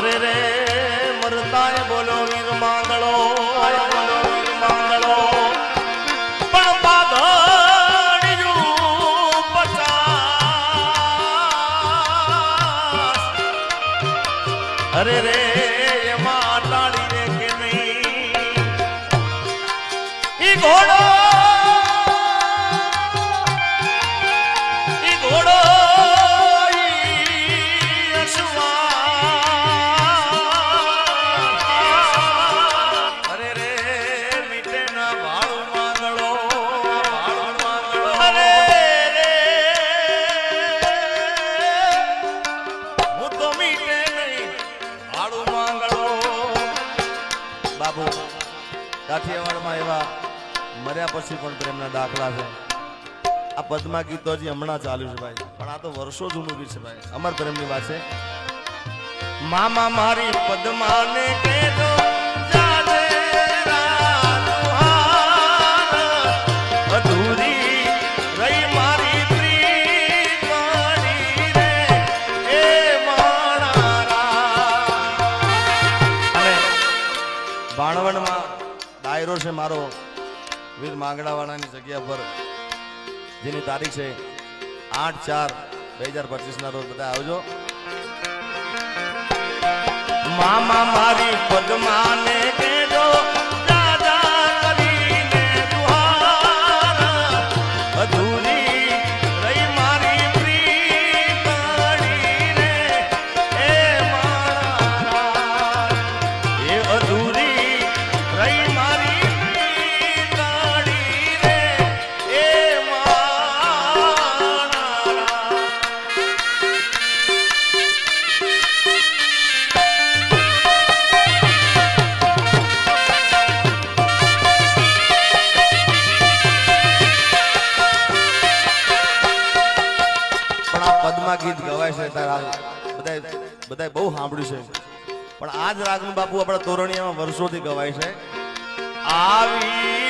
અરે રે મરતાય બોલો વીર માંગળો બોલો વીર માંગળો પણ બાધણિયું પચાસ અરે રે ગીતો હજી હમણાં ચાલ્યું છે ભાઈ. પણ આ તો વર્ષો જૂનું ગીત છે ભાઈ. અમર પ્રેમની વાત છે. મામા મારી પદ્માને કહેજો ભાણવડમાં ડાયરો છે મારો, વીર માંગડાવાળાની જગ્યા પર. જેની તારીખ છે આઠ ચાર બે હજાર પચીસ ના રોજ બધા આવજો. મામા મારી પદ્માને કહેજો આપણા તોરણિયામાં વર્ષોથી ગવાય છે. આવી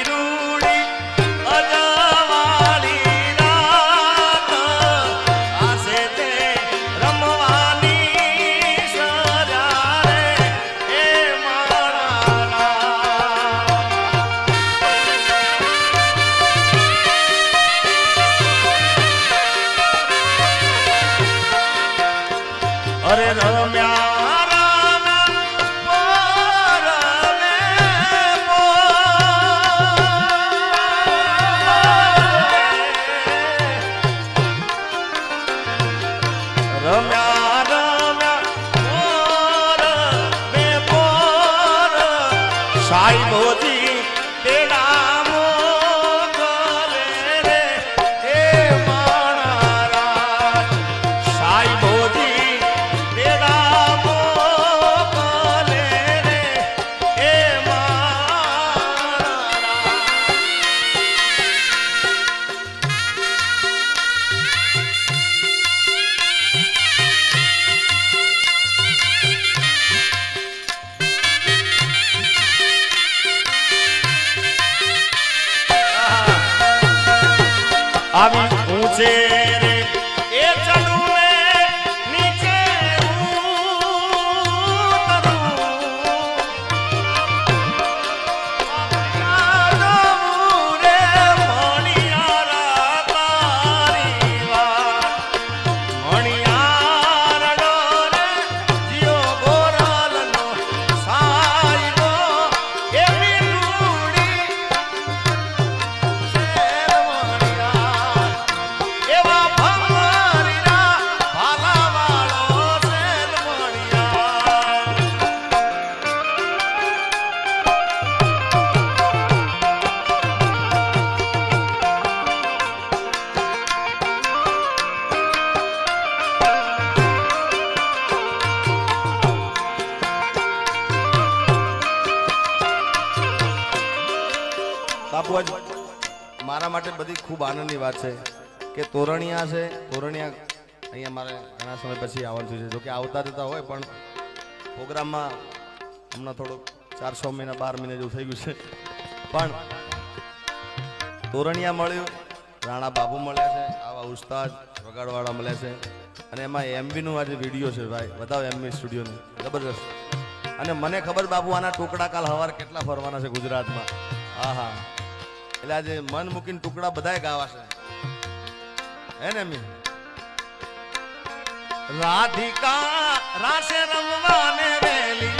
ખૂબ આનંદની વાત છે કે તોરણિયા છે, તોરણિયા અહીંયા મારે ઘણા સમય પછી આવવાનું થયું છે. જોકે આવતા જતા હોય, પણ પ્રોગ્રામમાં હમણાં થોડુંક ચારસો મહિના, બાર મહિને જેવું થઈ ગયું છે. પણ તોરણિયા મળ્યું, રાણા બાબુ મળ્યા છે, આવા ઉસ્તાદ વગાડવાળા મળ્યા છે. અને એમાં એમબીનું આજે વીડિયો છે ભાઈ. બતાવો એમવી સ્ટુડિયોનું. જબરદસ્ત અને મને ખબર બાબુ, આના ટુકડા કાલ હવાર કેટલા ફરવાના છે ગુજરાતમાં. હા હા એટલે આજે મન મૂકીને ટુકડા બધાય ગાવાશે હે ને મી રાધિકા રાસે રમવાને વેલી.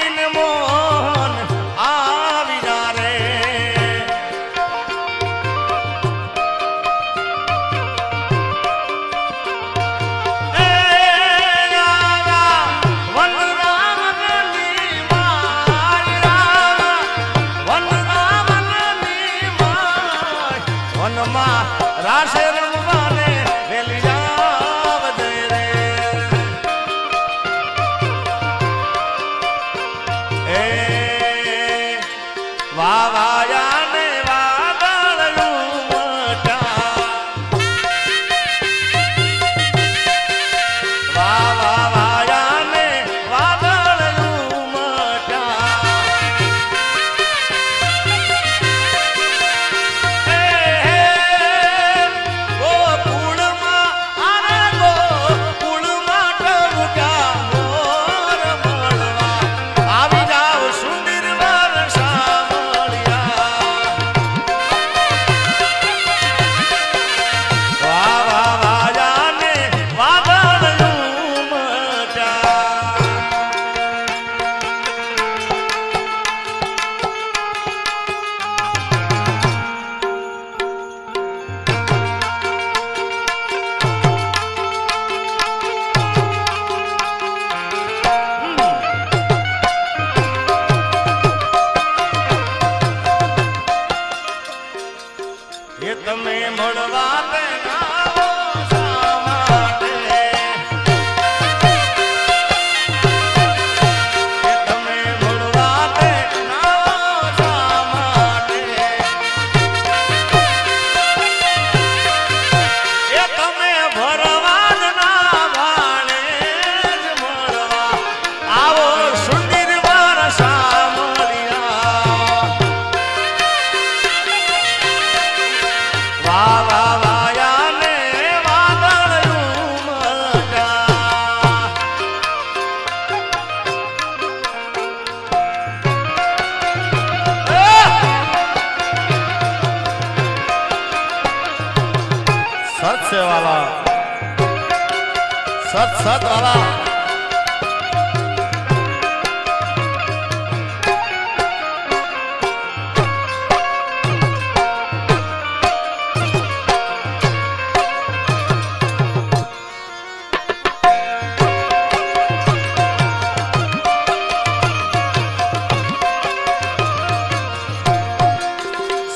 સત સત વાળા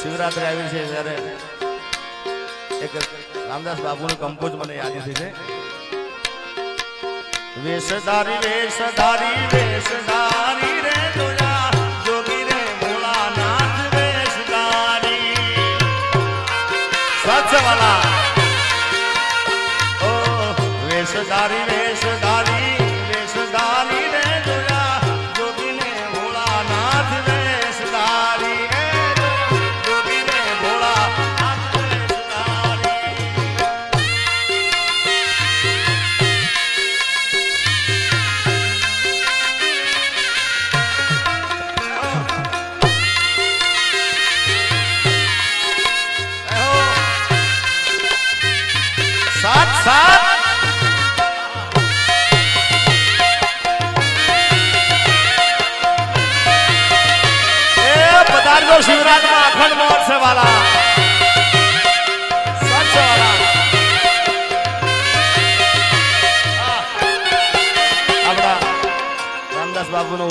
શિવરાત્રી આવી છે ત્યારે એક રામદાસ બાપુનું કંપોઝ મને યાદ થઈ છે. વેશધારી વેશધારી વેશધારી રે દોયા જોગી રે ભોળાનાથ વેશધારી. સચવાલા.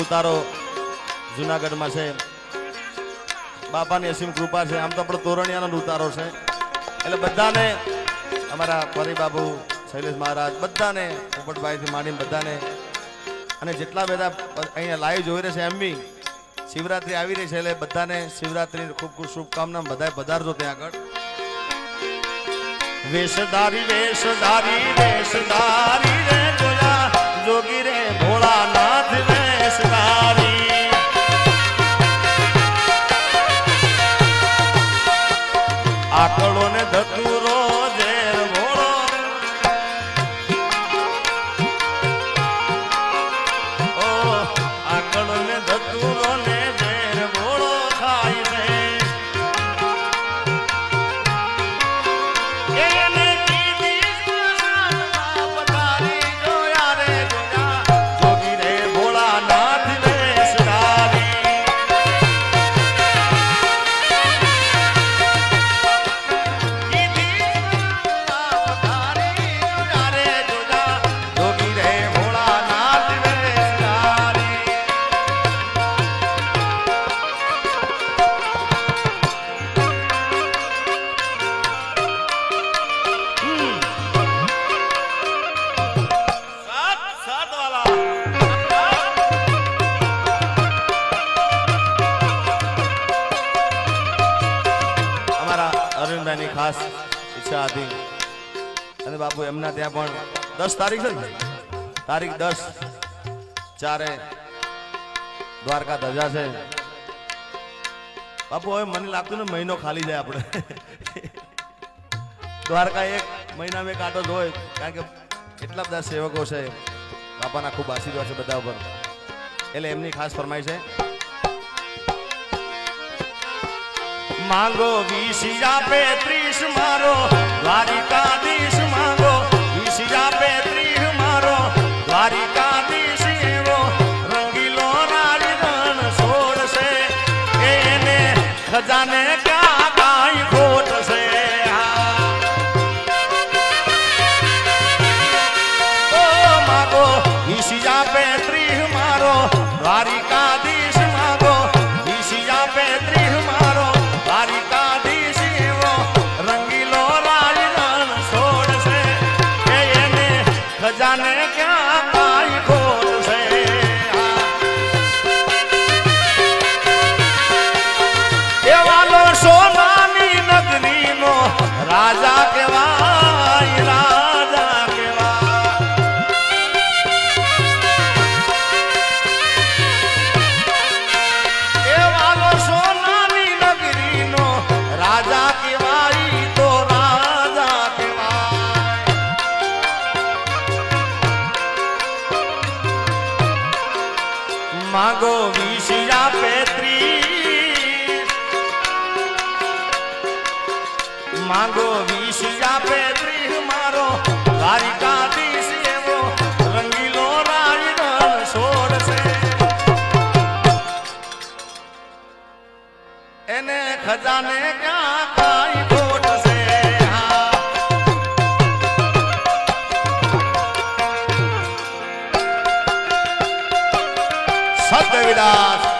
ઉતારો જુનાગઢમાં છે. બાપાની અસીમ કૃપા છે. આમ તો આપણો તોરણિયાનો ઉતારો છે. એટલે બધાને અમારા પરિબાબુ શૈલેષ મહારાજ, બધાને, પોપટભાઈથી માંડીને બધાને, અને જેટલા બધા અહીંયા લાઈવ જોઈ રહ્યા છે એમ બી, શિવરાત્રી આવી રહી છે એટલે બધાને શિવરાત્રી ખૂબ ખૂબ શુભકામના બધા પધારજો ત્યાં આગળ. વેશધારી વેશધારી વેશધારી દસ તારીખ છે તારીખ દસ. ચારે દ્વારકા ધજા છે. બાપુ, હવે મને લાગતું ને મહિનો ખાલી જાય આપણે. દ્વારકા એક, મહિનામાં એક આટો જ કારણ કે એટલા બધા સેવકો છે. બાપાના ખૂબ આશીર્વાદ છે બધા ઉપર. એટલે એમની ખાસ ફરમાઈ છે. માંગો વીસ આપે ત્રીસ મારો, દ્વારિકાધીશ ખજાને માગો વિશિયા પેત્રીસ. માગો વિશિયા પેત્રીસ મારો દ્વારિકાધીશ એવો રંગીલો રાજગણ છોડશે. એને ખજાને ક્યાં સત્ય વિલાસ